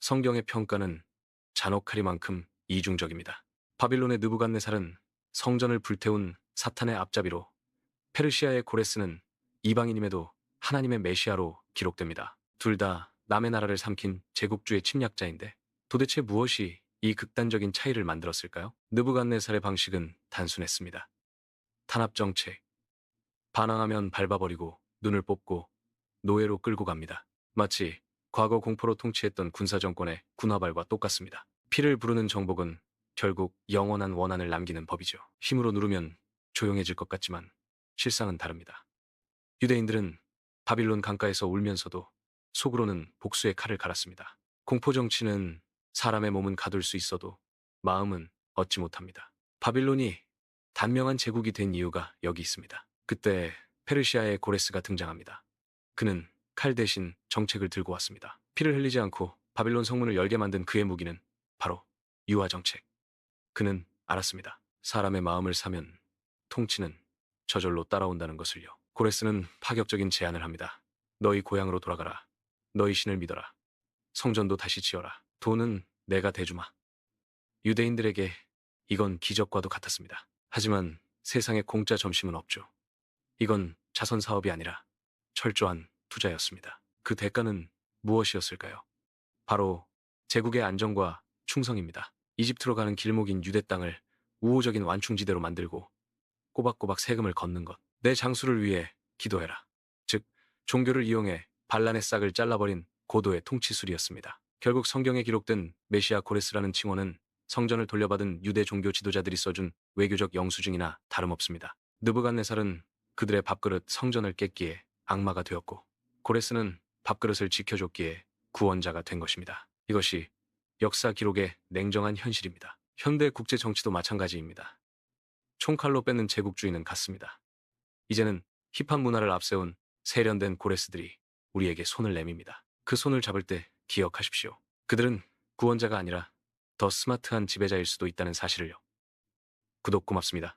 성경의 평가는 잔혹하리만큼 이중적입니다. 바빌론의 느부갓네살은 성전을 불태운 사탄의 앞잡이로 페르시아의 고레스는 이방인임에도 하나님의 메시아로 기록됩니다. 둘 다 남의 나라를 삼킨 제국주의 침략자인데 도대체 무엇이 이 극단적인 차이를 만들었을까요? 느부갓네살의 방식은 단순했습니다. 탄압 정책. 반항하면 밟아버리고 눈을 뽑고 노예로 끌고 갑니다. 마치 과거 공포로 통치했던 군사정권의 군화발과 똑같습니다. 피를 부르는 정복은 결국 영원한 원한을 남기는 법이죠. 힘으로 누르면 조용해질 것 같지만 실상은 다릅니다. 유대인들은 바빌론 강가에서 울면서도 속으로는 복수의 칼을 갈았습니다. 공포 정치는 사람의 몸은 가둘 수 있어도 마음은 얻지 못합니다. 바빌론이 단명한 제국이 된 이유가 여기 있습니다. 그때 페르시아의 고레스가 등장합니다. 그는 칼 대신 정책을 들고 왔습니다. 피를 흘리지 않고 바빌론 성문을 열게 만든 그의 무기는 바로 유화 정책. 그는 알았습니다. 사람의 마음을 사면 통치는 저절로 따라온다는 것을요. 고레스는 파격적인 제안을 합니다. 너희 고향으로 돌아가라. 너희 신을 믿어라. 성전도 다시 지어라. 돈은 내가 대주마. 유대인들에게 이건 기적과도 같았습니다. 하지만 세상에 공짜 점심은 없죠. 이건 자선 사업이 아니라 철저한 투자였습니다. 그 대가는 무엇이었을까요? 바로 제국의 안정과 충성입니다. 이집트로 가는 길목인 유대 땅을 우호적인 완충지대로 만들고 꼬박꼬박 세금을 걷는 것. 내 장수를 위해 기도해라. 즉, 종교를 이용해 반란의 싹을 잘라버린 고도의 통치술이었습니다. 결국 성경에 기록된 메시아 고레스라는 칭호는 성전을 돌려받은 유대 종교 지도자들이 써준 외교적 영수증이나 다름없습니다. 느부갓네살은 그들의 밥그릇 성전을 깼기에 악마가 되었고 고레스는 밥그릇을 지켜줬기에 구원자가 된 것입니다. 이것이 역사 기록의 냉정한 현실입니다. 현대 국제 정치도 마찬가지입니다. 총칼로 뺏는 제국주의는 같습니다. 이제는 힙합 문화를 앞세운 세련된 고레스들이 우리에게 손을 내밉니다. 그 손을 잡을 때 기억하십시오. 그들은 구원자가 아니라 더 스마트한 지배자일 수도 있다는 사실을요. 구독 고맙습니다.